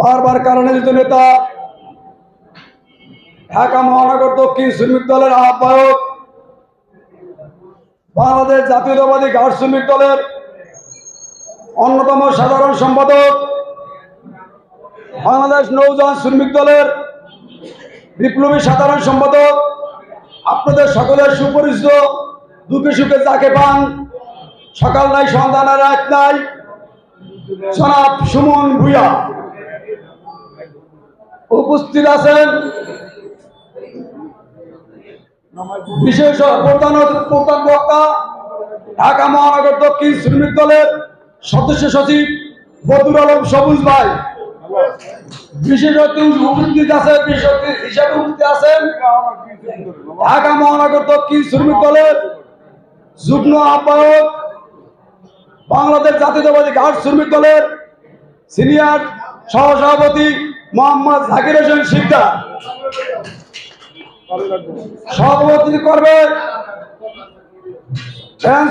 বারবার কারণে নেতা। ঢাকা মহানগর দক্ষিণ শ্রমিক দলের আহ্বায়ক, বাংলাদেশ জাতীয়তাবাদী গার্ড শ্রমিক দলের অন্যতম সাধারণ সম্পাদক, বাংলাদেশ নৌযান শ্রমিক দলের বিপ্লবী সাধারণ সম্পাদক। আপনাদের সকলের সুপরিচিত, দুঃখে সুখে যাকে পান, সকাল নাই, সন্ধ্যা নাই, রাত নাই। জনাব সুমন ভুইয়া। উপস্থিত আছেন বিশেষ প্রধান প্রধান বক্তা ঢাকা মহানগর দক্ষিণ শ্রমিক দলের সদস্য সচিব বদুর আলম সবুজ ভাই। বিশেষ উপস্থিত আছে বিশেষ হিসেবে উপস্থিত আছেন ঢাকা মহানগর দক্ষিণ শ্রমিক দলের যুগ্ম আহ্বায়ক, বাংলাদেশ জাতীয়তাবাদী গার্ড শ্রমিক দলের সিনিয়র সহসভাপতি মোহাম্মদ জাকির হোসেন শিকদার। সভাপতি করবে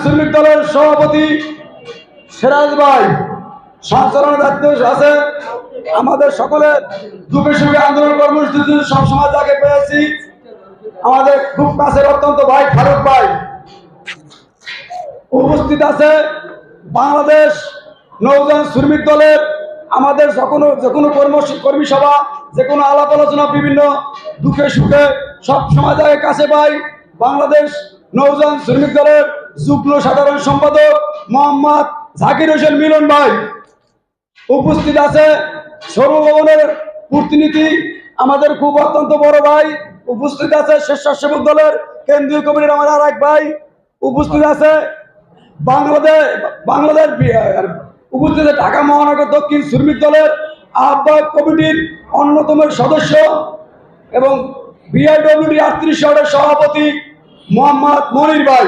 শ্রমিক দলের সভাপতি সিরাজ ভাই। সঞ্চালনের দায়িত্ব আছে আমাদের সকলের দুঃখে সুখে আন্দোলন কর্মসূচি সবসময় যাকে পেয়েছি। আমাদের খুব কাছের অত্যন্ত ভাই ফারুক ভাই। উপস্থিত আছে বাংলাদেশ নৌযান শ্রমিক দলের আমাদের যে কোনো যে কোনো কর্ম কর্মী সভা যে কোনো আলাপ আলোচনা, বিভিন্ন দুঃখে সুখে সব সময় যায় কাছে পাই। বাংলাদেশ নৌযান শ্রমিক দলের যুগ্ম সাধারণ সম্পাদক মোহাম্মদ জাকির হোসেন মিলন ভাই উপস্থিত আছে। সৌরভবনের প্রতিনিধি আমাদের খুব অত্যন্ত বড় ভাই। উপস্থিত আছে স্বেচ্ছাসেবক দলের কেন্দ্রীয় কমিটির আমার আর এক ভাই। উপস্থিত আছে বাংলাদেশ বাংলাদেশ উপস্থিত ঢাকা মহানগর দক্ষিণ শ্রমিক দলের আহ্বায়ক কমিটির অন্যতম সদস্য এবং বিআইডব্লিউডি আটত্রিশ শহরের সভাপতি মোহাম্মদ মনির ভাই।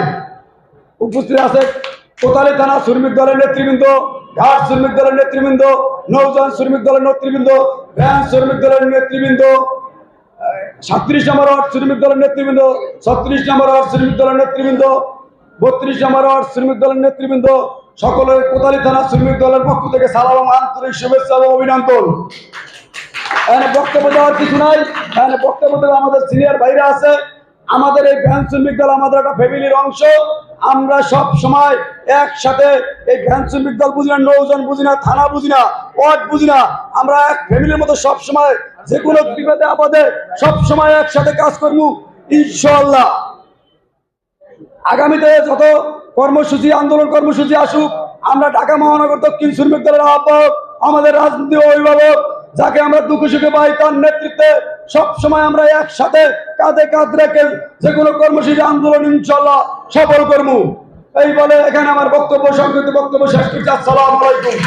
উপস্থিত আছে কোতালি থানা শ্রমিক দলের নেতৃবৃন্দ, ঘাট শ্রমিক দলের নেতৃবৃন্দ নৌযান শ্রমিক দলের নেতৃবৃন্দ, ভ্যান শ্রমিক দলের নেতৃবৃন্দ, সাতত্রিশ নম্বর ওয়ার্ড শ্রমিক দলের নেতৃবৃন্দ, ছত্রিশ নম্বর ওয়ার্ড শ্রমিক দলের নেতৃবৃন্দ, বত্রিশ নম্বর ওয়ার্ড শ্রমিক দলের নেতৃবৃন্দ সকলের কোতালি থানা শ্রমিক দলের পক্ষ থেকে সালাম, আন্তরিক শুভেচ্ছা এবং অভিনন্দন। এখানে বক্তব্য দেওয়ার কিছু নাই। এখানে বক্তব্য দেওয়া আমাদের সিনিয়র ভাইরা আছে। আমাদের এই ভ্যান শ্রমিক দল আমাদের একটা ফ্যামিলির অংশ। আমরা সব সময় একসাথে এই ভ্যান শ্রমিক দল বুঝি না, নৌজন বুঝি না, থানা বুঝি না, ওয়ার্ড বুঝি না। আমরা এক ফ্যামিলির মতো সব সময়, যে কোনো বিপদে, আপদে সব সময় একসাথে কাজ করব ইনশাল্লাহ আগামীতে যত কর্মসূচি, আন্দোলন কর্মসূচি আসুক, আমরা ঢাকা মহানগর দক্ষিণ শ্রমিক দলের আহ্বায়ক, আমাদের রাজনীতি অভিভাবক, যাকে আমরা দুঃখ সুখে পাই, তার নেতৃত্বে সবসময় আমরা একসাথে কাঁধে কাঁধ রেখে যে কোনো কর্মসূচি, আন্দোলন ইনশাল্লাহ সফল কর্ম এই বলে এখানে আমার বক্তব্য, সংক্ষিপ্ত বক্তব্য শেষ করছি। আসসালাম আলাইকুম।